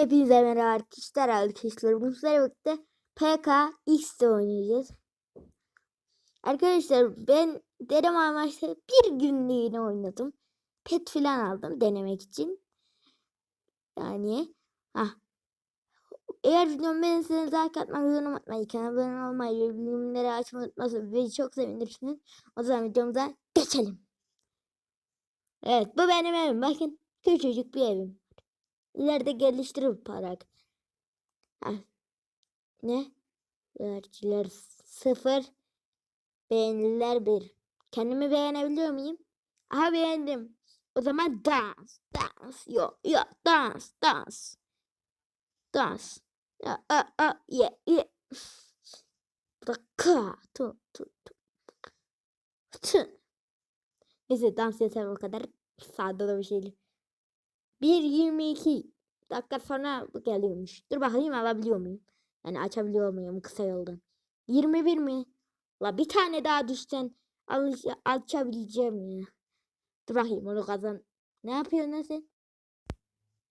Hepinize merhaba arkadaşlar arkadaşlar. Bu sefer birlikte PKX'de oynayacağız. Arkadaşlar ben denem amaçlı bir günlüğüne oynadım. Pet filan aldım denemek için. Yani ah. Eğer videomu beğenirseniz like atmayı, yorum atmayı, kanalıma abone olmayı bildirimleri açmayı unutmazsanız beni çok sevinirsiniz. O zaman videomuza geçelim. Evet bu benim evim. Bakın küçücük bir evim. İleride geliştirir parak. Ne? Öğrenciler sıfır. Beğeniler bir. Kendimi beğenebiliyor muyum? Aha beğendim. O zaman dans. Dans. Yo yo dans. Dans. Dans. Ya a a ye ye. Burada ka tu tu tu. Tı. Neyse dans yeter o kadar. Sağda da bir şey. 1.22 dakika sonra geliyormuş. Dur bakayım alabiliyor muyum? Yani açabiliyor muyum kısa yoldan? 21 mi? La bir tane daha düşsen açabileceğim ya. Dur bakayım onu kazan. Ne yapıyorsun lan sen?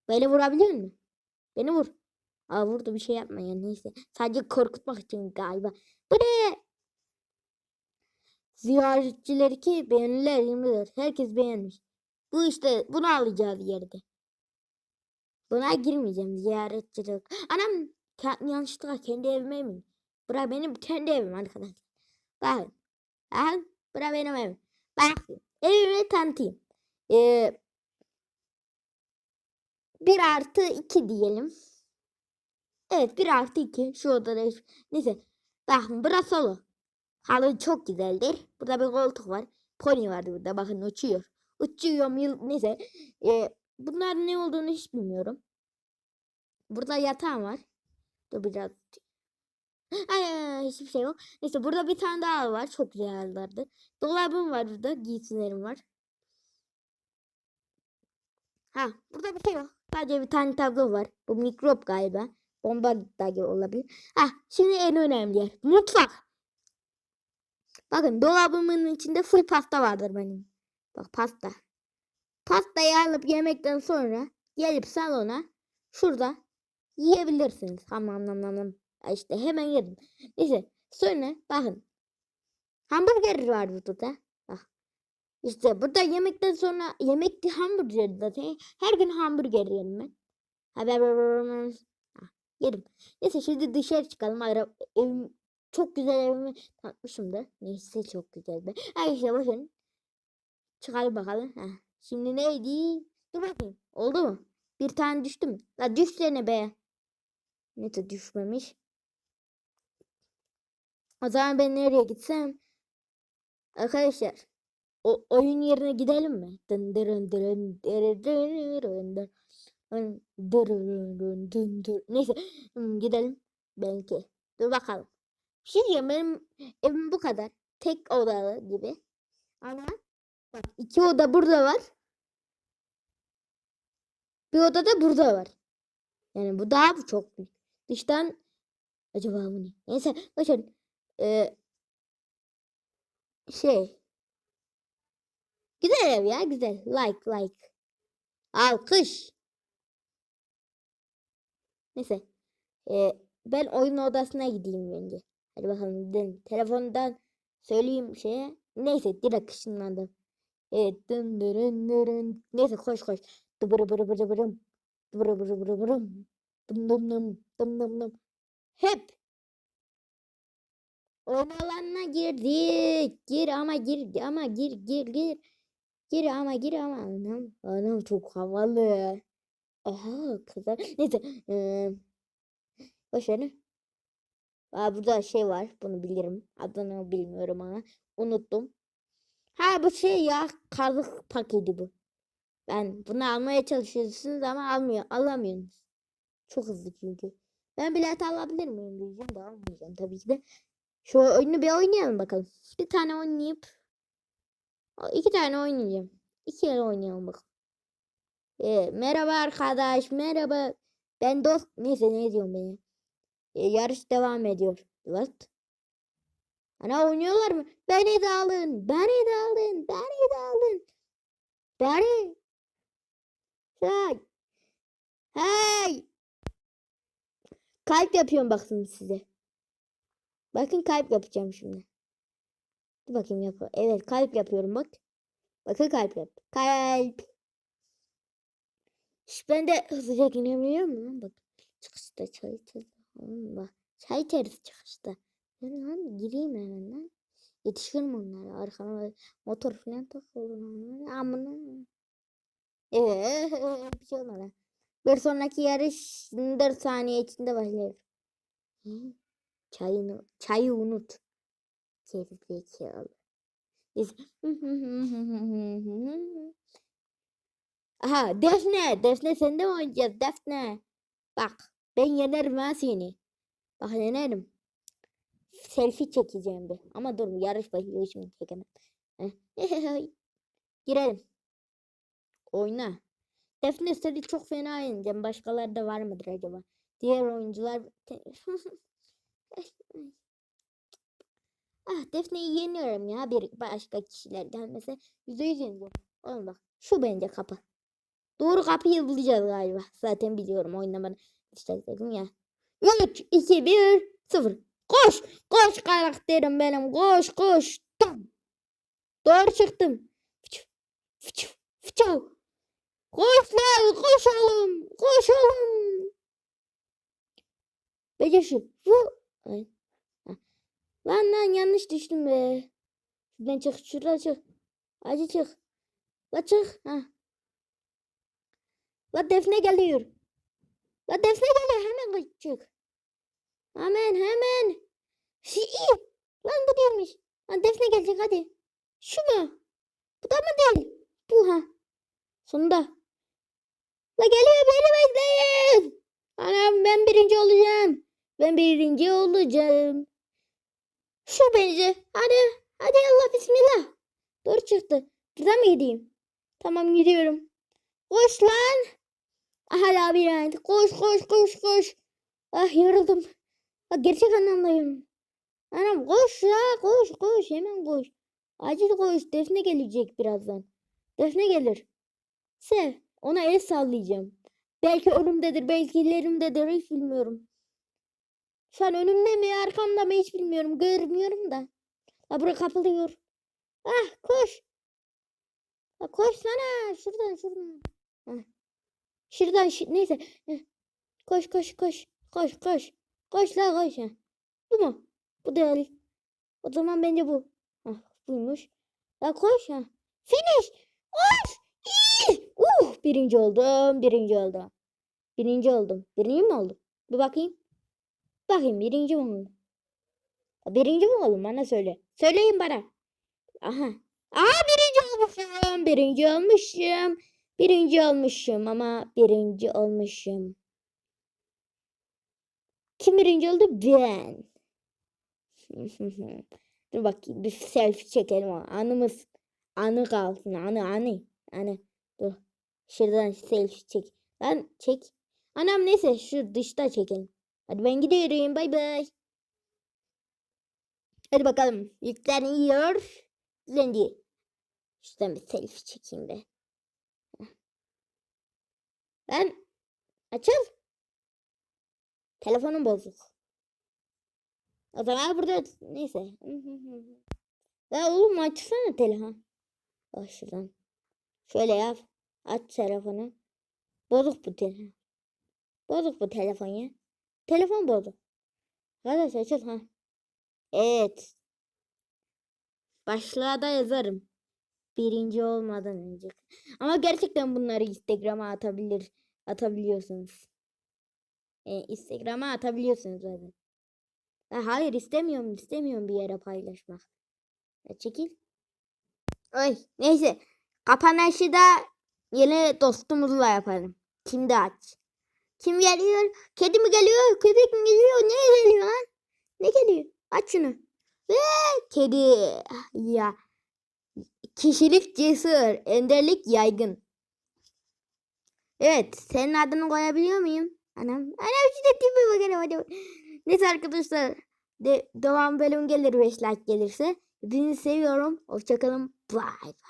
Böyle vurabiliyor musun? Beni vur. Aa vurdu bir şey yapma ya neyse. Sadece korkutmak için galiba. Bu ne? Ziyaretçiler ki beğeniler 24. Herkes beğenmiş. Bu işte bunu alacağız yerde. Buna girmeyeceğim ziyaretçilik. Anam yanlışlıkla kendi evime mi? Bura benim kendi evim arkadaşlar. Bakın. Bakın. Bura benim evim. Bakın. Evimi tanıtayım. Ee, bir artı iki diyelim. Evet bir artı iki. Şu odada. Neyse. Bakın burası solo. Halı çok güzeldir. Burada bir koltuk var. Pony vardı burada. Bakın uçuyor. Uçuyorum. yıl- Neyse. Ee, bunların ne olduğunu hiç bilmiyorum. Burada yatağım var. Dur biraz. Ay, hiçbir şey yok. Neyse burada bir tane daha var. Çok güzel. Dolabım var burada. Giysilerim var. Ha burada bir şey yok. Sadece bir tane tablo var. Bu mikrop galiba. Bomba da gibi olabilir. Ha şimdi en önemli yer. Mutfak. Bakın dolabımın içinde full pasta vardır benim. Bak pasta. Pastayı alıp yemekten sonra gelip salona şurada yiyebilirsiniz. Hamam nam nam nam. İşte hemen yedim. Neyse sonra bakın. Hamburger var burada. Bak. İşte burada yemekten sonra yemekti hamburger zaten. Her gün hamburger yerim ben. Haber ha, yedim. Neyse şimdi dışarı çıkalım. Ara, evim, çok güzel evimi tanıtmışım da. Neyse çok güzel be. Ha işte bakın. Çıkalım bakalım. Ha. Şimdi neydi? Dur bakayım. Oldu mu? Bir tane düştü mü? La düşsene be. Neyse düşmemiş. O zaman ben nereye gitsem? Arkadaşlar. O oyun yerine gidelim mi? Dın dırın dırın dırın dırın dırın dırın dırın dırın dırın. Neyse hmm, gidelim. Belki. Dur bakalım. Bir şey diyeyim benim evim bu kadar. Tek odalı gibi. Ama bak iki oda burada var. Bir oda da burada var. Yani bu daha çok büyük. Dıştan acaba bu ne? Neyse bakın ee, şey güzel ev ya güzel. Like like. Alkış. Neyse. ee, ben oyun odasına gideyim bence. Hadi bakalım gidelim. Telefondan söyleyeyim şeye. Neyse direkt ışınlandım. Evet dın dırın dırın. Neyse koş koş. Dıbırı bırı bırı bırım. Dıbırı bırı bırı bırım. Dım dım dım dım dım dım. Hep oyun alanına girdik. Gir ama gir ama gir gir gir. Gir ama gir ama. Anam, anam çok havalı. Aha kızlar. Neyse. Eee boş verin. Aa, burada şey var. Bunu bilirim. Adını bilmiyorum ama. Unuttum. Ha bu şey ya. Karlık paketi bu. Ben bunu almaya çalışıyorsunuz ama almıyor, alamıyorsunuz. Çok hızlı çünkü. Ben bilet alabilir miyim diyeceğim de almayacağım tabii ki de. Şu oyunu bir oynayalım bakalım. Bir tane oynayıp iki tane oynayacağım. İki kere oynayalım bakalım. Ee, merhaba arkadaş, merhaba. Ben dost, neyse ne diyorum ben ya. Ee, yarış devam ediyor. What? Ana oynuyorlar mı? Beni de alın, beni de alın, beni de alın. Beni. Hey. Hey. kalp yapıyorum bakın size. Bakın kalp yapacağım şimdi. Dur bakayım yap. Evet kalp yapıyorum bak. Bakın kalp yap. Kalp. Şş, ben de hızlıca girebiliyor muyum? Bak. Çıkışta çay içeriz. Çay içeriz çıkışta. Ben lan gireyim hemen lan. Yetişirim onlara. Arkama motor falan takılır. Amına. Evet. Bir şey olmadı. Bir sonraki yarış 4 saniye içinde başlıyor. Hı? Çayını, çayı unut. Gerizekalı. Aha Defne. Defne sen de mi oynayacağız Defne? Bak ben yenerim ha seni. Bak yenerim. Selfie çekeceğim bir. Ama dur yarış başlıyor şimdi çekemem. Girelim. Oyna. Defne seni çok fena yeneceğim. Başkaları da var mıdır acaba? Diğer oyuncular... ah Defne'yi yeniyorum ya. Bir başka kişiler gelmese yüzde yüz yeneceğim. Oğlum bak şu bence kapı. Doğru kapıyı bulacağız galiba. Zaten biliyorum oynamadan. İşte dedim ya. 3, 2, 1, 0. Koş! Koş karakterim benim. Koş koş. Tum. Doğru çıktım. Fıçı, fıçı, fıçı. Koş lan koşalım. Koşalım. Becerişim. Bu. Ay. Ha. Lan lan yanlış düştüm be. Şuradan çık şuradan çık. Hadi çık. La çık. Ha. La Defne geliyor. La Defne geliyor. Hemen çık. Hemen hemen. Şey, lan bu değilmiş. Lan Defne gelecek hadi. Şu mu? Bu da mı değil? Bu ha. Sonunda. La geliyor beni bekleyin. Anam ben birinci olacağım. Ben birinci olacağım. Şu bence. Hadi. Hadi Allah bismillah. Doğru çıktı. Buradan mı gideyim? Tamam gidiyorum. Koş lan. Aha labirent. Koş koş koş koş. Ah yoruldum. Bak gerçek anlamda yoruldum. Anam koş ya koş koş hemen koş. Acil koş. Defne gelecek birazdan. Defne gelir. Sev. Ona el sallayacağım. Belki önümdedir, belki ilerimdedir hiç bilmiyorum. Şu an önümde mi, arkamda mı hiç bilmiyorum. Görmüyorum da. La bura kapılıyor. Ah koş. La koş sana. Şuradan şuradan. Hah. Şuradan şi- neyse. Heh. Koş koş koş. Koş koş. Koş la koş. ha. Bu mu? Bu değil. O zaman bence bu. Hah, buymuş. La koş ha. Finish. Koş. İyi. Uh, birinci oldum. Birinci oldum. Birinci oldum. Birinci mi oldum? Bir bakayım. Bakayım birinci mi oldum? Birinci mi oldum? Bana söyle. Söyleyin bana. Aha. Aa birinci olmuşum. Birinci olmuşum. Birinci olmuşum ama birinci olmuşum. Kim birinci oldu? Ben. Dur bakayım bir selfie çekelim. Anımız anı kalsın. Anı anı. Anı. Dur. Şuradan selfie çek. Lan çek. Anam neyse şu dışta çekelim. Hadi ben gidiyorum. Bay bay. Hadi bakalım. Yükleniyor. Yüklendi. Şuradan bir selfie çekeyim be. Heh. Lan açıl. Telefonum bozuk. O zaman burada neyse. Ya oğlum açsana telefon. Bak şuradan. Şöyle yap. Aç telefonu. Bozuk bu telefon. Bozuk bu telefon ya. Telefon bozuk. Kardeş açıl ha. Evet. Başlığa da yazarım. Birinci olmadan önce. Ama gerçekten bunları Instagram'a atabilir atabiliyorsunuz. E, Instagram'a atabiliyorsunuz zaten. Ha, hayır istemiyorum istemiyorum bir yere paylaşmak. Ya, çekil. Ay neyse. Kapanışı da yeni dostumuzla yapalım. Kimde aç? Kim geliyor? Kedi mi geliyor? Köpek mi geliyor? Ne geliyor lan? Ne geliyor? Aç şunu. Ve kedi. Ya. Kişilik cesur. Enderlik yaygın. Evet. Senin adını koyabiliyor muyum? Anam. Anam işte tipi bakalım hadi. Neyse arkadaşlar. De devam bölüm gelir 5 like gelirse. Hepinizi seviyorum. Hoşçakalın. Bye bye.